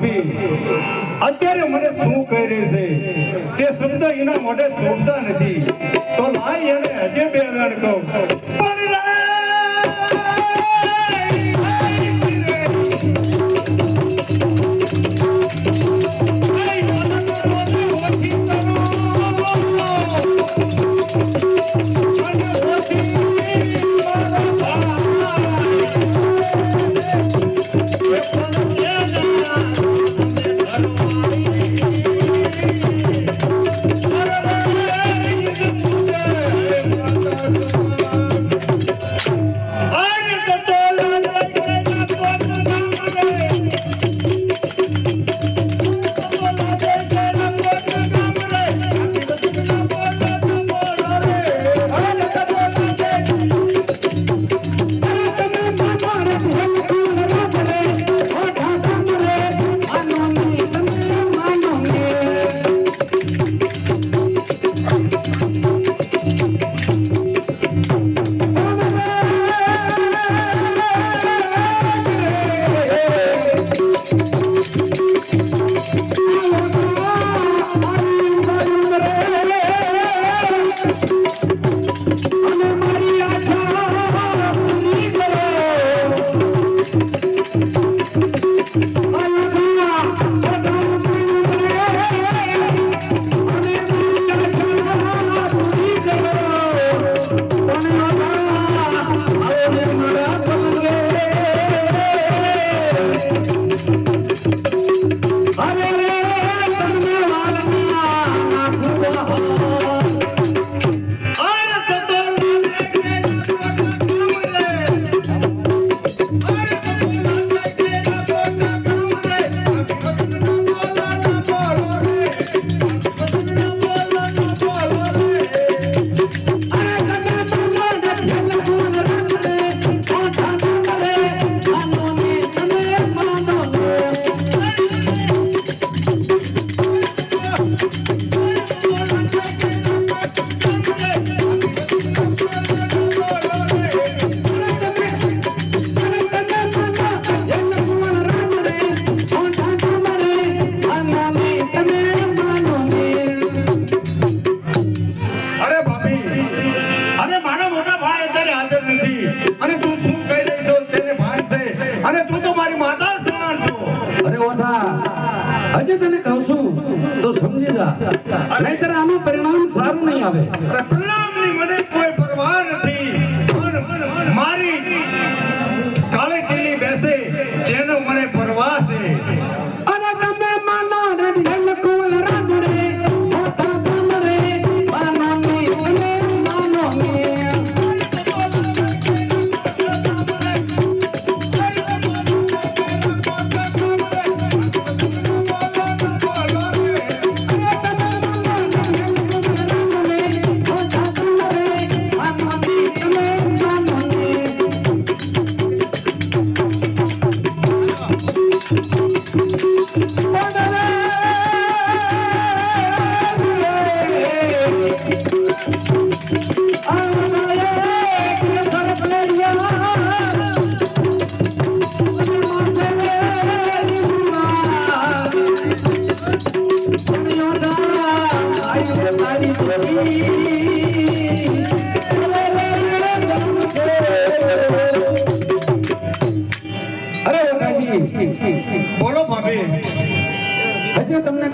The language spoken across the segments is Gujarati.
ભાભી, અત્યારે મને શું કહી રહી છે? તે શબ્દ એના માટે શોભતા નથી. તો લાય એને હજે બે વેણ કહું. હજી તને કહું છું તો સમજી જા. નહીતર આનું પરિણામ સારું નહીં આવે.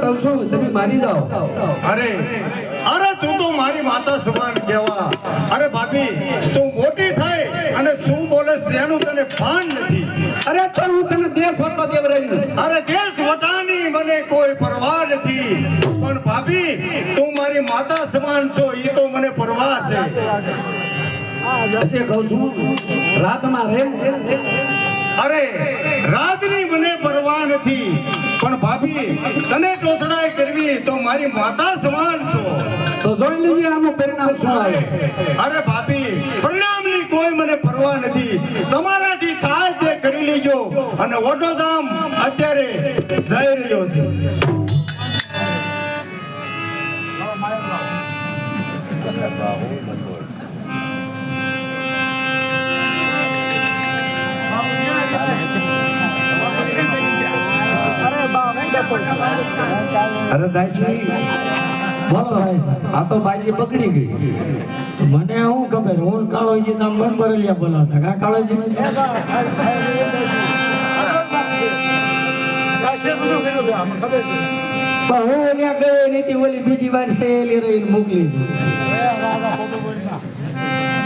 કહું છું તમે મારી જાઓ. અરે અરે તું તો મારી માતા સમાન કહેવા. અરે ભાભી તું મોટી થાય અને શું બોલે તેનું તને ભાન નથી. અરે તો હું તને દેશ વટો દેવરાવી અરે દેશ વટાની મને કોઈ પરવા નથી. પણ ભાભી તું મારી માતા સમાન છો એ તો મને પરવા છે. હજી કહું છું રાતમાં અરે રાજની મને પરવા નથી. પણ ભાભી તને મારી માતા સમાન છો. તો જોઈ લીજે આનું પરિણામ શું આવે અરે ભાભી પરિણામની કોઈ મને પરવા નથી. તમારાથી થાય તે કરી લેજો. અને ઓટોધામ અત્યારે જઈ રહ્યો છે. અરે દાસી બોલો આ તો ભાઈજી પકડી ગઈ. મને શું ખબર હું કાળોજી તમે મન ભરેલિયા બોલાવતા કા કાળોજી? હું ત્યાં ગયો નથી ઓલી બીજી વાર સહેલી રહીને મોકલી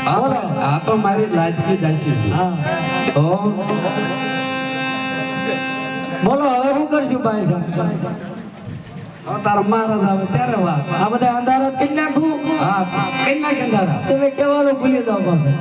આ તો મારી લાજકી દાસી છે. તો? બોલો હવે શું કરશું ભાઈ સાહેબ? તારા મહારાજ આવે ત્યારે વાત આ બધા અંધારા કરી નાખું. હા કઈ ના કંદારા તમે કહેવાનું ભૂલી જાઓ પાછું.